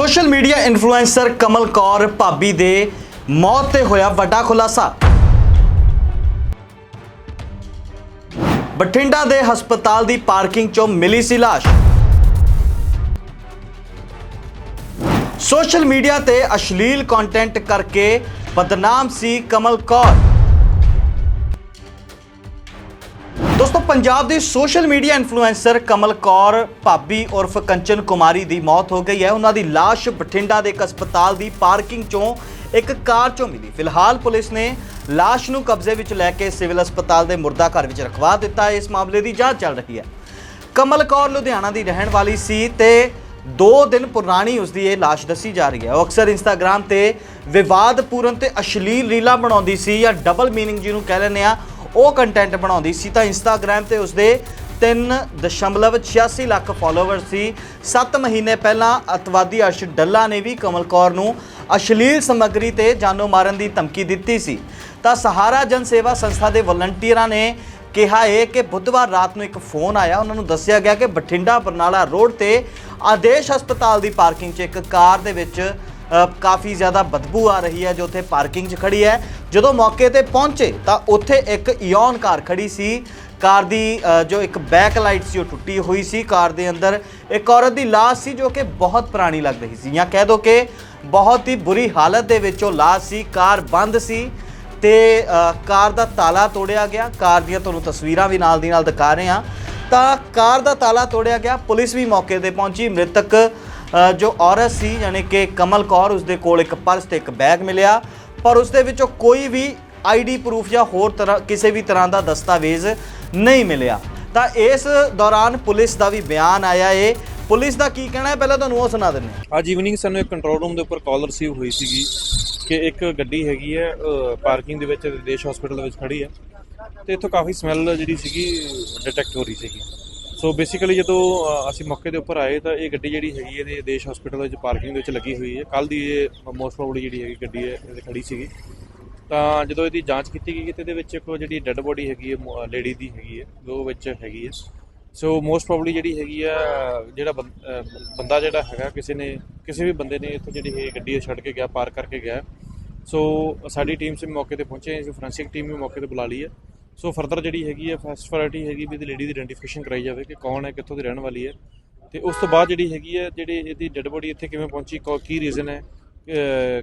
Social media influencer Kamal Kaur Bhabhi ਦੇ ਮੌਤ ਤੇ ਹੋਇਆ ਵੱਡਾ ਖੁਲਾਸਾ। ਬਠਿੰਡਾ ਦੇ ਹਸਪਤਾਲ ਦੀ ਪਾਰਕਿੰਗ 'ਚੋਂ ਮਿਲੀ ਸੀ ਲਾਸ਼। ਸੋਸ਼ਲ ਮੀਡੀਆ ਤੇ ਅਸ਼ਲੀਲ ਕੰਟੈਂਟ ਕਰਕੇ ਬਦਨਾਮ ਸੀ ਕਮਲ ਕੌਰ। ਪੰਜਾਬ ਦੀ social media influencer Kamal Kaur, Bhabhi ਉਰਫ ਕੰਚਨ ਕੁਮਾਰੀ ਦੀ ਮੌਤ ਹੋ ਗਈ ਹੈ। ਉਹਨਾਂ ਦੀ ਲਾਸ਼ ਬਠਿੰਡਾ ਦੇ ਇੱਕ ਹਸਪਤਾਲ ਦੀ ਪਾਰਕਿੰਗ ਚੋਂ ਇੱਕ ਕਾਰ ਚੋਂ ਮਿਲੀ। ਫਿਲਹਾਲ ਪੁਲਿਸ ਨੇ ਲਾਸ਼ ਨੂੰ ਕਬਜ਼ੇ ਵਿੱਚ ਲੈ ਕੇ ਸਿਵਲ ਹਸਪਤਾਲ ਦੇ ਮੁਰਦਾ ਘਰ ਵਿੱਚ ਰਖਵਾ ਦਿੱਤਾ। ਹੈ ਇਸ ਮਾਮਲੇ ਦੀ ਜਾਂਚ ਚੱਲ ਰਹੀ ਹੈ। ਕਮਲ ਕੌਰ ਲੁਧਿਆਣਾ ਦੀ ਰਹਿਣ ਵਾਲੀ ਸੀ ਤੇ 2 ਦਿਨ ਪੁਰਾਣੀ ਉਸ ਦੀ ਇਹ ਲਾਸ਼ ਦੱਸੀ ਜਾ ਰਹੀ ਹੈ। ਉਹ ਅਕਸਰ ਇੰਸਟਾਗ੍ਰam ਤੇ ਵਿਵਾਦਪੂਰਨ ਤੇ ਅਸ਼ਲੀਲ ਰੀਲਾਂ ਬਣਾਉਂਦੀ ਸੀ ਜਾਂ ਡਬਲ ਮੀਨਿੰਗ ਜਿਹਨੂੰ ਕਹਿ ਲੈਂਦੇ ਆ ਉਹ ਕੰਟੈਂਟ ਬਣਾਉਂਦੀ ਸੀ ਤਾਂ ਇੰਸਟਾਗ੍ਰam ਤੇ ਉਸਦੇ 3.86 ਲੱਖ ਫਾਲੋਅਰ ਸੀ। 7 ਮਹੀਨੇ ਪਹਿਲਾਂ ਅਤਵਾਦੀ ਅਰਸ਼ ਡੱਲਾ ਨੇ ਵੀ ਕਮਲ ਕੌਰ ਨੂੰ ਅਸ਼ਲੀਲ ਸਮੱਗਰੀ ਤੇ ਜਾਨੋਂ ਮਾਰਨ ਦੀ ਧਮਕੀ ਦਿੱਤੀ ਸੀ। ਤਾਂ ਸਹਾਰਾ ਜਨ ਸੇਵਾ ਸੰਸਥਾ ਦੇ ਵਲੰਟੀਅਰਾਂ ਨੇ ਕਿਹਾ ਹੈ ਕਿ ਬੁੱਧਵਾਰ ਰਾਤ ਨੂੰ ਇੱਕ ਫੋਨ ਆਇਆ। ਉਹਨਾਂ ਨੂੰ ਦੱਸਿਆ ਗਿਆ ਕਿ ਬਠਿੰਡਾ ਬਰਨਾਲਾ ਰੋਡ ਤੇ ਆਦੇਸ਼ ਹਸਪਤਾਲ ਦੀ ਪਾਰਕਿੰਗ 'ਚ ਇੱਕ ਕਾਰ ਦੇ ਵਿੱਚ ਕਾਫੀ ਜ਼ਿਆਦਾ ਬਦਬੂ ਆ ਰਹੀ ਹੈ ਜੋ ਉੱਥੇ ਪਾਰਕਿੰਗ 'ਚ ਖੜੀ ਹੈ। ਜਦੋਂ ਮੌਕੇ ਤੇ ਪਹੁੰਚੇ ਤਾਂ ਉੱਥੇ ਇੱਕ ਇਓਨ ਕਾਰ ਖੜੀ ਸੀ। ਕਾਰ ਦੀ ਜੋ ਇੱਕ ਬੈਕ ਲਾਈਟ ਸੀ ਉਹ ਟੁੱਟੀ ਹੋਈ ਸੀ। ਕਾਰ ਦੇ ਅੰਦਰ ਇੱਕ ਔਰਤ ਦੀ ਲਾਸ਼ ਸੀ ਜੋ ਕਿ ਬਹੁਤ ਪੁਰਾਣੀ ਲੱਗ ਰਹੀ ਸੀ। ਜਾਂ ਕਹਿ ਦੋ ਕਿ ਬਹੁਤ ਹੀ ਬੁਰੀ ਹਾਲਤ ਦੇ ਵਿੱਚ ਉਹ ਲਾਸ਼ ਸੀ, ਕਾਰ ਬੰਦ ਸੀ ਤੇ ਕਾਰ ਦਾ ਤਾਲਾ ਤੋੜਿਆ ਗਿਆ। ਕਾਰ ਦੀਆਂ ਤੁਹਾਨੂੰ ਤਸਵੀਰਾਂ ਵੀ ਨਾਲ ਦੀ ਨਾਲ ਦਿਖਾ ਰਹੇ ਹਾਂ। ਤਾਂ ਕਾਰ ਦਾ ਤਾਲਾ ਤੋੜਿਆ ਗਿਆ। ਪੁਲਿਸ ਵੀ ਮੌਕੇ ਤੇ ਪਹੁੰਚੀ। ਮ੍ਰਿਤਕ ਜੋ ਔਰਤ ਸੀ, ਯਾਨੀ ਕਿ ਕਮਲ ਕੌਰ, ਉਸਦੇ ਕੋਲ ਇੱਕ ਪਰਸ ਤੇ ਇੱਕ ਬੈਗ ਮਿਲਿਆ। ਪਰ ਉਸਦੇ ਵਿੱਚੋਂ ਕੋਈ ਵੀ ਆਈਡੀ ਪ੍ਰੂਫ ਜਾਂ ਹੋਰ ਤਰ੍ਹਾਂ, ਕਿਸੇ ਵੀ ਤਰ੍ਹਾਂ ਦਾ ਦਸਤਾਵੇਜ਼ ਨਹੀਂ ਮਿਲਿਆ। ਤਾਂ ਇਸ ਦੌਰਾਨ ਪੁਲਿਸ ਦਾ ਵੀ ਬਿਆਨ ਆਇਆ ਏ। ਪੁਲਿਸ ਦਾ ਕੀ ਕਹਿਣਾ ਹੈ? ਪਹਿਲਾਂ ਤੁਹਾਨੂੰ ਉਹ ਸੁਣਾ ਦਿੰਦੇ ਹਾਂ। ਅੱਜ ਈਵਨਿੰਗ ਸਾਨੂੰ ਇੱਕ ਕੰਟਰੋਲ ਰੂਮ ਦੇ ਉੱਪਰ ਕਾਲ ਰਿਸੀਵ ਹੋਈ ਸੀਗੀ ਕਿ ਇੱਕ ਗੱਡੀ ਹੈਗੀ ਹੈ ਪਾਰਕਿੰਗ ਦੇ ਵਿੱਚ ਦੇਸ਼ ਹਸਪੀਟਲ ਦੇ ਵਿੱਚ ਖੜੀ ਹੈ। ਤੇ ਇੱਥੋਂ ਕਾਫੀ ਸਮੈਲ ਜਿਹੜੀ ਸੀਗੀ ਡਿਟੈਕਟ ਹੋ ਰਹੀ ਸੀਗੀ। ਸੋ ਬੇਸਿਕਲੀ ਜਦੋਂ ਅਸੀਂ ਮੌਕੇ ਦੇ ਉੱਪਰ ਆਏ ਤਾਂ ਇਹ ਗੱਡੀ ਜਿਹੜੀ ਹੈਗੀ ਇਹਦੇ ਦੇਸ਼ ਹਸਪੀਟਲ ਵਿੱਚ ਪਾਰਕਿੰਗ ਦੇ ਵਿੱਚ ਲੱਗੀ ਹੋਈ ਹੈ। ਕੱਲ ਦੀ ਇਹ ਮੋਸਟ ਪ੍ਰੋਬਬਲੀ ਜਿਹੜੀ ਹੈਗੀ ਗੱਡੀ ਹੈ ਇਹ ਖੜੀ ਸੀਗੀ। ਤਾਂ ਜਦੋਂ ਇਹਦੀ ਜਾਂਚ ਕੀਤੀ ਗਈ, ਤੇ ਇਹਦੇ ਵਿੱਚ ਇੱਕ ਜਿਹੜੀ ਡੈੱਡ ਬੋਡੀ ਹੈਗੀ ਹੈ ਲੇਡੀ ਦੀ ਹੈਗੀ ਹੈ ਦੋ ਵਿੱਚ ਹੈਗੀ ਹੈ। ਸੋ ਮੋਸਟ ਪ੍ਰੋਬਬਲੀ ਜਿਹੜੀ ਹੈਗੀ ਆ, ਜਿਹੜਾ ਬੰ- ਬੰਦਾ ਜਿਹੜਾ ਹੈਗਾ, ਕਿਸੇ ਨੇ, ਕਿਸੇ ਵੀ ਬੰਦੇ ਨੇ ਇੱਥੇ ਜਿਹੜੀ ਇਹ ਗੱਡੀ ਛੱਡ ਕੇ ਗਿਆ ਪਾਰਕ ਕਰਕੇ ਗਿਆ। ਸੋ ਸਾਡੀ ਟੀਮ ਸੇ ਮੌਕੇ ਤੇ ਪਹੁੰਚੇ ਹਾਂ ਫੋਰੈਂਸਿਕ ਟੀਮ ਵੀ ਮੌਕੇ ਤੇ ਬੁਲਾ ਲਈ ਹੈ। ਸੋ ਫਰਦਰ ਜਿਹੜੀ ਹੈਗੀ ਹੈ ਫਸਟ ਪ੍ਰਾਇੋਰਟੀ ਹੈਗੀ ਵੀ ਇਹਦੀ ਲੇਡੀ ਦੀ ਆਇਡੈਂਟੀਫਿਕੇਸ਼ਨ ਕਰਾਈ ਜਾਵੇ ਕਿ ਕੌਣ ਹੈ ਕਿੱਥੋਂ ਦੀ ਰਹਿਣ ਵਾਲੀ ਹੈ। ਤੇ ਉਸ ਤੋਂ ਬਾਅਦ ਜਿਹੜੀ ਹੈਗੀ ਹੈ ਜਿਹੜੀ ਇਹਦੀ ਡੈੱਡ ਬੋਡੀ ਇੱਥੇ ਕਿਵੇਂ ਪਹੁੰਚੀ ਕੌ- ਰੀਜ਼ਨ ਹੈ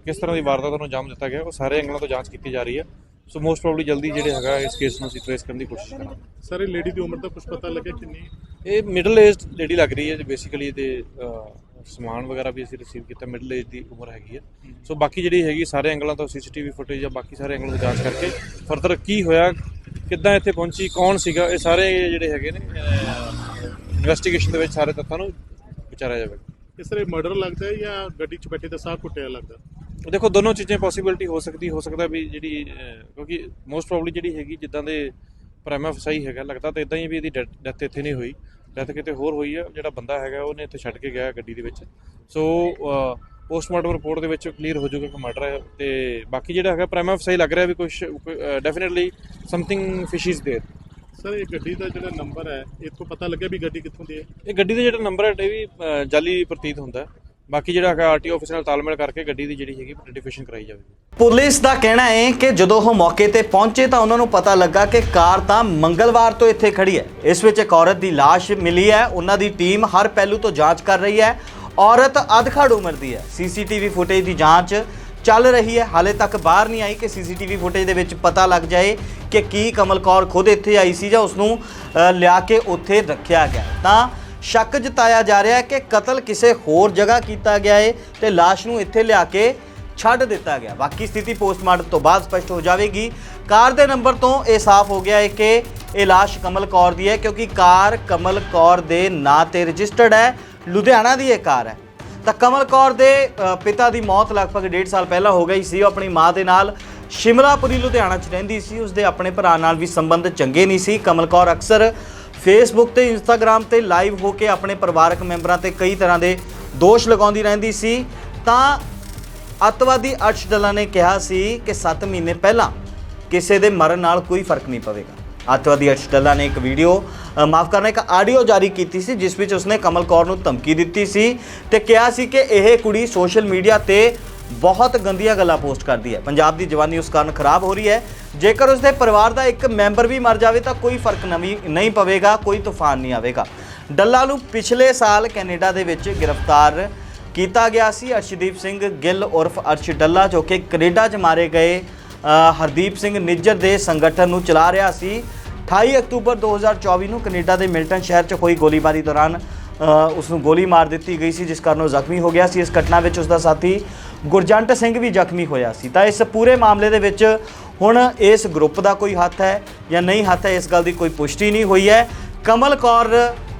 ਕਿਸ ਤਰ੍ਹਾਂ ਦੀ ਵਾਰਦਾਤ ਨੂੰ ਅੰਜਾਮ ਦਿੱਤਾ ਗਿਆ ਉਹ ਸਾਰੇ ਐਂਗਲਾਂ ਤੋਂ ਜਾਂਚ ਕੀਤੀ ਜਾ ਰਹੀ ਹੈ। ਸੋ ਮੋਸਟ ਪ੍ਰੋਬਬਲੀ ਜਲਦੀ ਜਿਹੜੇ ਹੈਗਾ ਇਸ ਕੇਸ ਨੂੰ ਅਸੀਂ ਟ੍ਰੇਸ ਕਰਨ ਦੀ ਕੋਸ਼ਿਸ਼ ਕਰਾਂਗੇ। ਸਰ ਇਹ ਲੇਡੀ ਦੀ ਉਮਰ ਦਾ ਕੁਝ ਪਤਾ ਲੱਗਿਆ ਕਿੰਨੀ ਇਹ ਮਿਡਲ ਏਜ ਲੇਡੀ ਲੱਗ ਰਹੀ ਹੈ ਬੇਸਿਕਲੀ ਤੇ ਸਮਾਨ ਵਗੈਰਾ ਵੀ ਅਸੀਂ ਰਿਸੀਵ ਕੀਤਾ ਮਿਡਲ ਏਜ ਦੀ ਉਮਰ ਹੈਗੀ ਹੈ। ਸੋ ਬਾਕੀ ਜਿਹੜੀ ਹੈਗੀ ਸਾਰੇ ਐਂਗਲਾਂ ਤੋਂ ਸੀਸੀਟੀਵੀ ਫੁਟੇਜ ਜਾਂ ਬਾਕੀ ਸਾਰੇ ਐਂਗਲਾਂ ਤੋਂ ਜਾਂਚ ਕਰਕੇ ਫਰਦਰ ਕੀ ਹੋਇਆ ਕਿੱਦਾਂ ਇੱਥੇ ਪਹੁੰਚੀ ਕੌਣ ਸੀਗਾ? ਇਹ ਸਾਰੇ ਜਿਹੜੇ ਹੈਗੇ ਨੇ ਇਨਵੈਸਟੀਗੇਸ਼ਨ ਦੇ ਵਿੱਚ ਸਾਰੇ ਤੱਥਾਂ ਨੂੰ ਵਿਚਾਰਿਆ ਜਾਵੇਗਾ ਇਸ ਤਰ੍ਹਾਂ ਮਰਡਰ ਲੱਗਦਾ ਹੈ ਜਾਂ ਗੱਡੀ 'ਚ ਬੈਠੇ ਤਾਂ ਸਾਹ ਘੁੱਟਿਆ ਲੱਗਦਾ? ਦੇਖੋ ਦੋਨੋਂ ਚੀਜ਼ਾਂ ਪੋਸੀਬਿਲਿਟੀ ਹੋ ਸਕਦੀ ਹੋ ਸਕਦਾ ਵੀ ਜਿਹੜੀ ਕਿਉਂਕਿ ਮੋਸਟ ਪ੍ਰੋਬਬਲੀ ਜਿਹੜੀ ਹੈਗੀ ਜਿੱਦਾਂ ਦੇ ਪ੍ਰਾਈਮਾ ਫਸਾਈ ਹੈਗਾ ਲੱਗਦਾ ਤਾਂ ਇਦਾਂ ਹੀ ਵੀ ਇਹਦੀ ਡੈਥ ਇੱਥੇ ਨਹੀਂ ਹੋਈ। ਡੈਥ ਕਿਤੇ ਹੋਰ ਹੋਈ ਹੈ ਜਿਹੜਾ ਬੰਦਾ ਹੈਗਾ ਉਹਨੇ ਇੱਥੇ ਛੱਡ ਕੇ ਗਿਆ ਗੱਡੀ ਦੇ ਵਿੱਚ। ਸੋ ਪੋਸਟਮਾਰਟਮ ਰਿਪੋਰਟ ਦੇ ਵਿੱਚ ਕਲੀਅਰ ਹੋ ਜਾਊਗਾ ਕਿ ਮਰਡਰ ਹੈ ਤੇ ਬਾਕੀ ਜਿਹੜਾ ਹੈਗਾ ਪ੍ਰਾਈਮਾ ਫਸਾਈ ਲੱਗ ਰਿਹਾ ਵੀ ਕੁਝ definitely something fish is there sir ਇਹ ਗੱਡੀ ਦਾ ਜਿਹੜਾ ਨੰਬਰ ਹੈ ਇਹ ਤੋਂ ਪਤਾ ਲੱਗਿਆ ਵੀ ਗੱਡੀ ਕਿੱਥੋਂ ਦੀ ਹੈ ਇਹ ਗੱਡੀ ਦਾ ਜਿਹੜਾ ਨੰਬਰ ਹੈ ਇਹ ਵੀ ਅਹ, ਜਾਲੀ ਪ੍ਰਤੀਤ ਹੁੰਦਾ ਹੈ। ਬਾਕੀ ਜਿਹੜਾ ਹੈਗਾ ਆਰਟੀਓ ਆਫਿਸ ਨਾਲ ਤਾਲਮੇਲ ਕਰਕੇ ਗੱਡੀ ਦੀ ਜਿਹੜੀ ਹੈਗੀ ਆਈਡੈਂਟੀਫਿਕੇਸ਼ਨ ਕਰਾਈ ਜਾਵੇਗੀ ਪੁਲਿਸ ਦਾ ਕਹਿਣਾ ਹੈ ਕਿ ਜਦੋਂ ਉਹ ਮੌਕੇ ਤੇ ਪਹੁੰਚੇ ਤਾਂ ਉਹਨਾਂ ਨੂੰ ਪਤਾ ਲੱਗਾ ਕਿ ਕਾਰ ਤਾਂ ਮੰਗਲਵਾਰ ਤੋਂ ਇੱਥੇ ਖੜੀ ਹੈ ਇਸ ਵਿੱਚ ਇੱਕ ਔਰਤ ਦੀ ਲਾਸ਼ ਮਿਲੀ ਹੈ ਉਹਨਾਂ ਦੀ ਟੀਮ ਹਰ ਪਹਿਲੂ ਤੋਂ ਜਾਂਚ ਕਰ ਰਹੀ ਹੈ ਔਰਤ ਅਧਖੜ ਉਮਰ ਦੀ ਹੈ। ਸੀਸੀਟੀਵੀ ਫੁਟੇਜ ਦੀ ਜਾਂਚ ਚੱਲ ਰਹੀ ਹੈ। ਹਾਲੇ ਤੱਕ ਬਾਹਰ ਨਹੀਂ ਆਈ ਕਿ ਸੀਸੀਟੀਵੀ ਫੁਟੇਜ ਦੇ ਵਿੱਚ ਪਤਾ ਲੱਗ ਜਾਏ ਕਿ ਕੀ ਕਮਲ ਕੌਰ ਖੁਦ ਇੱਥੇ ਆਈ ਸੀ ਜਾਂ ਉਸ ਨੂੰ ਲਿਆ ਕੇ ਉੱਥੇ ਰੱਖਿਆ ਗਿਆ। ਤਾਂ ਸ਼ੱਕ ਜਤਾਇਆ ਜਾ ਰਿਹਾ ਹੈ ਕਿ ਕਤਲ ਕਿਸੇ ਹੋਰ ਜਗ੍ਹਾ ਕੀਤਾ ਗਿਆ ਹੈ ਤੇ ਲਾਸ਼ ਨੂੰ ਇੱਥੇ ਲਿਆ ਕੇ ਛੱਡ ਦਿੱਤਾ ਗਿਆ। ਬਾਕੀ ਸਥਿਤੀ ਪੋਸਟਮਾਰਟਮ ਤੋਂ ਬਾਅਦ ਸਪਸ਼ਟ ਹੋ ਜਾਵੇਗੀ। ਕਾਰ ਦੇ ਨੰਬਰ ਤੋਂ ਇਹ ਸਾਫ਼ ਹੋ ਗਿਆ ਹੈ ਕਿ ਇਹ ਲਾਸ਼ ਕਮਲ ਕੌਰ ਦੀ ਹੈ ਕਿਉਂਕਿ ਕਾਰ ਕਮਲ ਕੌਰ ਦੇ ਨਾਂ ਤੇ ਰਜਿਸਟਰਡ ਹੈ। ਲੁਧਿਆਣਾ ਦੀ ਇਹ ਕਾਰ ਹੈ। ਤਾਂ ਕਮਲ ਕੌਰ ਦੇ ਪਿਤਾ ਦੀ ਮੌਤ ਲਗਭਗ 1.5 ਸਾਲ ਪਹਿਲਾਂ ਹੋ ਗਈ ਸੀ। ਉਹ ਆਪਣੀ ਮਾਂ ਦੇ ਨਾਲ ਸ਼ਿਮਲਾਪੁਰੀ, ਲੁਧਿਆਣਾ 'ਚ ਰਹਿੰਦੀ ਸੀ। ਉਸਦੇ ਆਪਣੇ ਭਰਾ ਨਾਲ ਵੀ ਸੰਬੰਧ ਚੰਗੇ ਨਹੀਂ ਸੀ। ਕਮਲ ਕੌਰ ਅਕਸਰ ਫੇਸਬੁੱਕ ਤੇ ਇੰਸਟਾਗ੍ਰam ਤੇ ਲਾਈਵ ਹੋ ਕੇ ਆਪਣੇ ਪਰਿਵਾਰਕ ਮੈਂਬਰਾਂ ਤੇ ਕਈ ਤਰ੍ਹਾਂ ਦੇ ਦੋਸ਼ ਲਗਾਉਂਦੀ ਰਹਿੰਦੀ ਸੀ। ਤਾਂ ਅੱਤਵਾਦੀ ਅਰਸ਼ ਡੱਲਾ ਨੇ ਕਿਹਾ ਸੀ ਕਿ 7 ਮਹੀਨੇ ਪਹਿਲਾਂ ਕਿਸੇ ਦੇ ਮਰਨ ਨਾਲ ਕੋਈ ਫ਼ਰਕ ਨਹੀਂ ਪਵੇਗਾ। ਅੱਤਵਾਦੀ ਅਰਸ਼ ਡੱਲਾ ਨੇ ਇੱਕ ਵੀਡੀਓ ਮਾਫ ਕਰਨਾ, ਇੱਕ ਆਡੀਓ ਜਾਰੀ ਕੀਤੀ ਸੀ, ਜਿਸ ਵਿੱਚ ਉਸਨੇ ਕਮਲ ਕੌਰ ਨੂੰ ਧਮਕੀ ਦਿੱਤੀ ਸੀ ਤੇ ਕਿਹਾ ਸੀ ਕਿ ਇਹ ਕੁੜੀ ਸੋਸ਼ਲ ਮੀਡੀਆ ਤੇ ਬਹੁਤ ਗੰਦੀਆਂ ਗੱਲਾਂ ਪੋਸਟ ਕਰਦੀ ਹੈ। ਪੰਜਾਬ ਦੀ ਜਵਾਨੀ ਉਸ ਕਾਰਨ ਖਰਾਬ ਹੋ ਰਹੀ ਹੈ। ਜੇਕਰ ਉਸਦੇ ਪਰਿਵਾਰ ਦਾ ਇੱਕ ਮੈਂਬਰ ਵੀ ਮਰ ਜਾਵੇ ਤਾਂ ਕੋਈ ਫ਼ਰਕ ਨਵੀਂ ਨਹੀਂ ਪਵੇਗਾ, ਕੋਈ ਤੂਫਾਨ ਨਹੀਂ ਆਵੇਗਾ। ਡੱਲਾ ਨੂੰ ਪਿਛਲੇ ਸਾਲ ਕੈਨੇਡਾ ਦੇ ਵਿੱਚ ਗ੍ਰਿਫਤਾਰ ਕੀਤਾ ਗਿਆ ਸੀ। ਅਰਸ਼ਦੀਪ ਸਿੰਘ ਗਿੱਲ ਉਰਫ ਅਰਸ਼ ਡੱਲਾ, ਜੋ ਕਿ ਕੈਨੇਡਾ 'ਚ ਮਾਰੇ ਗਏ ਹਰਦੀਪ ਸਿੰਘ ਨਿੱਜਰ ਦੇ ਸੰਗਠਨ ਨੂੰ ਚਲਾ ਰਿਹਾ ਸੀ। 28 ਅਕਤੂਬਰ 2024 ਨੂੰ ਕੈਨੇਡਾ ਦੇ ਮਿਲਟਨ ਸ਼ਹਿਰ 'ਚ ਹੋਈ ਗੋਲੀਬਾਰੀ ਦੌਰਾਨ ਅ, ਉਸ ਨੂੰ ਗੋਲੀ ਮਾਰ ਦਿੱਤੀ ਗਈ ਸੀ ਜਿਸ ਕਾਰਨ ਉਹ ਜ਼ਖਮੀ ਹੋ ਗਿਆ ਸੀ। ਇਸ ਘਟਨਾ ਵਿੱਚ ਉਸ ਦਾ ਸਾਥੀ ਗੁਰਜੰਟ ਸਿੰਘ ਵੀ ਜ਼ਖਮੀ ਹੋਇਆ ਸੀ। ਤਾਂ ਇਸ ਪੂਰੇ ਮਾਮਲੇ ਦੇ ਵਿੱਚ ਹੁਣ ਇਸ ਗਰੁੱਪ ਦਾ ਕੋਈ ਹੱਥ ਹੈ ਜਾਂ ਨਹੀਂ ਹੱਥ ਹੈ ਇਸ ਗੱਲ ਦੀ ਕੋਈ ਪੁਸ਼ਟੀ ਨਹੀਂ ਹੋਈ ਹੈ। ਕਮਲ ਕੌਰ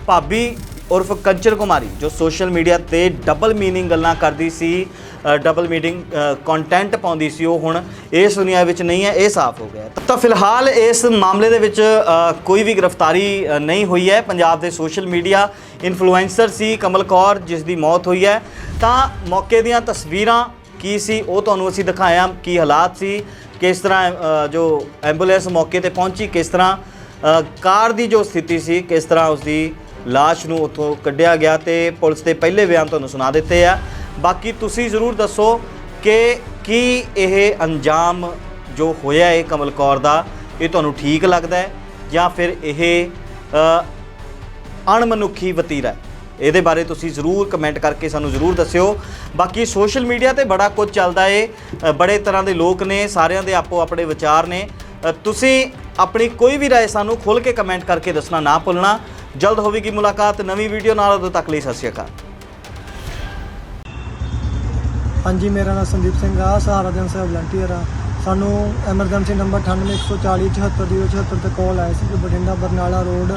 ਭਾਬੀ ਉਰਫ ਕੰਚਨ ਕੁਮਾਰੀ, ਜੋ ਸੋਸ਼ਲ ਮੀਡੀਆ ਤੇ ਡਬਲ ਮੀਨਿੰਗ ਗੱਲਾਂ ਕਰਦੀ ਸੀ ਡਬਲ ਮੀਨਿੰਗ ਕੰਟੈਂਟ ਪਾਉਂਦੀ ਸੀ ਉਹ ਹੁਣ ਇਸ ਦੁਨੀਆ ਵਿੱਚ ਨਹੀਂ ਹੈ, ਇਹ ਸਾਫ਼ ਹੋ ਗਿਆ ਤਾਂ ਫਿਲਹਾਲ ਇਸ ਮਾਮਲੇ ਦੇ ਵਿੱਚ ਕੋਈ ਵੀ ਗ੍ਰਿਫਤਾਰੀ ਨਹੀਂ ਹੋਈ ਹੈ। ਪੰਜਾਬ ਦੇ ਸੋਸ਼ਲ ਮੀਡੀਆ ਇਨਫਲੂਐਂਸਰ ਸੀ ਕਮਲ ਕੌਰ, ਜਿਸ ਦੀ ਮੌਤ ਹੋਈ ਹੈ। ਤਾਂ ਮੌਕੇ ਦੀਆਂ ਤਸਵੀਰਾਂ ਕੀ ਸੀ, ਉਹ ਤੁਹਾਨੂੰ ਅਸੀਂ ਦਿਖਾਇਆ, ਕੀ ਹਾਲਾਤ ਸੀ, ਕਿਸ ਤਰ੍ਹਾਂ ਜੋ ਐਂਬੂਲੈਂਸ ਮੌਕੇ ਤੇ ਪਹੁੰਚੀ, ਕਿਸ ਤਰ੍ਹਾਂ ਕਾਰ ਦੀ ਜੋ ਸਥਿਤੀ ਸੀ, ਕਿਸ ਤਰ੍ਹਾਂ ਉਸ ਦੀ ਲਾਸ਼ ਨੂੰ ਉੱਥੋਂ ਕੱਢਿਆ ਗਿਆ ਤੇ ਪੁਲਿਸ ਦੇ ਪਹਿਲੇ ਬਿਆਨ ਤੁਹਾਨੂੰ ਸੁਣਾ ਦਿੱਤੇ ਆ ਬਾਕੀ ਤੁਸੀਂ ਜ਼ਰੂਰ ਦੱਸੋ ਕਿ ਕੀ ਇਹ ਅੰਜਾਮ ਜੋ ਹੋਇਆ ਹੈ ਕਮਲ ਕੌਰ ਦਾ ਇਹ ਤੁਹਾਨੂੰ ਠੀਕ ਲੱਗਦਾ ਹੈ ਜਾਂ ਫਿਰ ਇਹ ਅ, ਅਣਮਨੁੱਖੀ ਵਤੀਰਾ ਹੈ ਇਹਦੇ ਬਾਰੇ ਤੁਸੀਂ ਜ਼ਰੂਰ ਕਮੈਂਟ ਕਰਕੇ ਸਾਨੂੰ ਜ਼ਰੂਰ ਦੱਸਿਓ ਬਾਕੀ ਸੋਸ਼ਲ ਮੀਡੀਆ ਤੇ ਬੜਾ ਕੁਝ ਚੱਲਦਾ ਏ ਅ, ਬੜੇ ਤਰ੍ਹਾਂ ਦੇ ਲੋਕ ਨੇ ਸਾਰਿਆਂ ਦੇ ਆਪੋ ਆਪਣੇ ਵਿਚਾਰ ਨੇ ਅ, ਤੁਸੀਂ ਆਪਣੀ ਕੋਈ ਵੀ رائے ਸਾਨੂੰ ਖੁੱਲ ਕੇ ਕਮੈਂਟ ਕਰਕੇ ਦੱਸਣਾ ਨਾ ਭੁੱਲਣਾ ਜਲਦ ਹੋਵੇਗੀ ਮੁਲਾਕਾਤ। ਨਵੀਂ ਵੀਡੀਓ ਨਾਲ ਉਦੋਂ ਤੱਕ ਲਈ ਸਤਿ ਸ਼੍ਰੀ ਅਕਾਲ। ਹਾਂਜੀ, ਮੇਰਾ ਨਾਮ ਸੰਦੀਪ ਸਿੰਘ ਆ, ਸਹਾਰਾ ਜਨ ਸੇਵਾ ਵਲੰਟੀਅਰ ਆ। ਸਾਨੂੰ ਐਮਰਜੈਂਸੀ ਨੰਬਰ 9814 74074 ਤੇ ਕਾਲ ਆਈ ਸੀ ਕਿ ਬਠਿੰਡਾ ਬਰਨਾਲਾ ਰੋਡ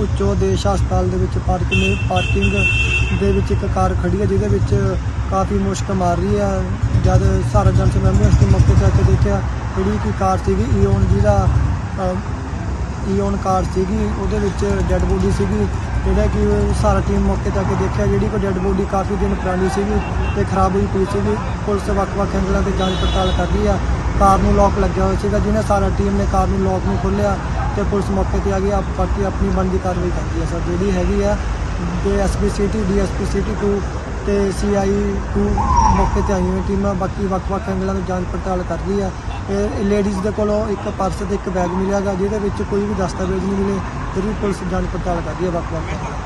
ਉੱਚੋ ਦੇਸ਼ ਹਸਪਤਾਲ ਦੇ ਵਿੱਚ ਪਾਰਕਿੰਗ ਪਾਰਕਿੰਗ ਦੇ ਵਿੱਚ ਇੱਕ ਕਾਰ ਖੜੀ ਹੈ, ਜਿਹਦੇ ਵਿੱਚ ਕਾਫੀ ਮੁਸ਼ਕ ਮਾਰ ਰਹੀ ਹੈ। ਜਦ ਸਹਾਰਾ ਜਨ ਸੇਵਾ ਐਂਬੂਲੈਂਸ ਦੇ ਮੌਕੇ ਤੇ ਆ ਕੇ ਦੇਖਿਆ, ਜਿਹੜੀ ਕਿ ਕਾਰ ਸੀਗੀ ਈਓਨ ਜਿਹਦਾ ਈ ਈਓਨ ਕਾਰ ਸੀਗੀ, ਉਹਦੇ ਵਿੱਚ ਡੈੱਡ ਬੋਡੀ ਸੀਗੀ। ਜਿਹੜਾ ਕਿ ਸਾਰਾ ਟੀਮ ਮੌਕੇ ਤੇ ਆ ਕੇ ਦੇਖਿਆ, ਜਿਹੜੀ ਕੋ ਡੈੱਡ ਬੋਡੀ ਕਾਫੀ ਦਿਨ ਪੁਰਾਣੀ ਸੀਗੀ ਤੇ ਖਰਾਬ ਹੋਈ ਪਈ ਸੀਗੀ। ਪੁਲਿਸ ਵੱਖ-ਵੱਖ ਐਂਗਲਾਂ ਤੇ ਜਾਂਚ ਪੜਤਾਲ ਕਰ ਰਹੀ ਆ। ਕਾਰ ਨੂੰ ਲੋਕ ਲੱਗਿਆ ਹੋਇਆ ਸੀਗਾ, ਜਿਹਨੇ ਸਾਰਾ ਟੀਮ ਨੇ ਕਾਰ ਨੂੰ ਲੋਕ ਨੂੰ ਖੋਲ੍ਹਿਆ ਤੇ ਪੁਲਿਸ ਮੌਕੇ ਤੇ ਆ ਗਈ। ਆਪ ਬਾਕੀ ਆਪਣੀ ਬਣਦੀ ਕਾਰਵਾਈ ਕਰਦੀ ਹੈ ਸਰ, ਜਿਹੜੀ ਹੈਗੀ ਆ ਤੇ ਐਸਪੀ ਸਿਟੀ ਡੀਐਸਪੀ ਸਿਟੀ 2 ਤੇ ਸੀਆਈ ਟੂ ਮੌਕੇ ਤੇ ਆਈਆਂ ਹੋਈਆਂ ਟੀਮਾਂ, ਬਾਕੀ ਵੱਖ-ਵੱਖ ਐਂਗਲਾਂ ਤੋਂ ਜਾਂਚ ਪੜਤਾਲ ਕਰ ਰਹੀ ਆ। ਇਹ ਲੇਡੀਜ਼ ਦੇ ਕੋਲੋਂ ਇੱਕ ਪਰਸ ਤੇ ਇੱਕ ਬੈਗ ਮਿਲਿਆਗਾ ਜਿਹਦੇ ਵਿੱਚ ਕੋਈ ਵੀ ਦਸਤਾਵੇਜ਼ ਨਹੀਂ ਮਿਲੇ, ਫਿਰ ਵੀ ਪੁਲਿਸ ਜਾਂਚ ਪੜਤਾਲ ਕਰ ਰਹੀ ਹੈ ਵੱਖ-ਵੱਖ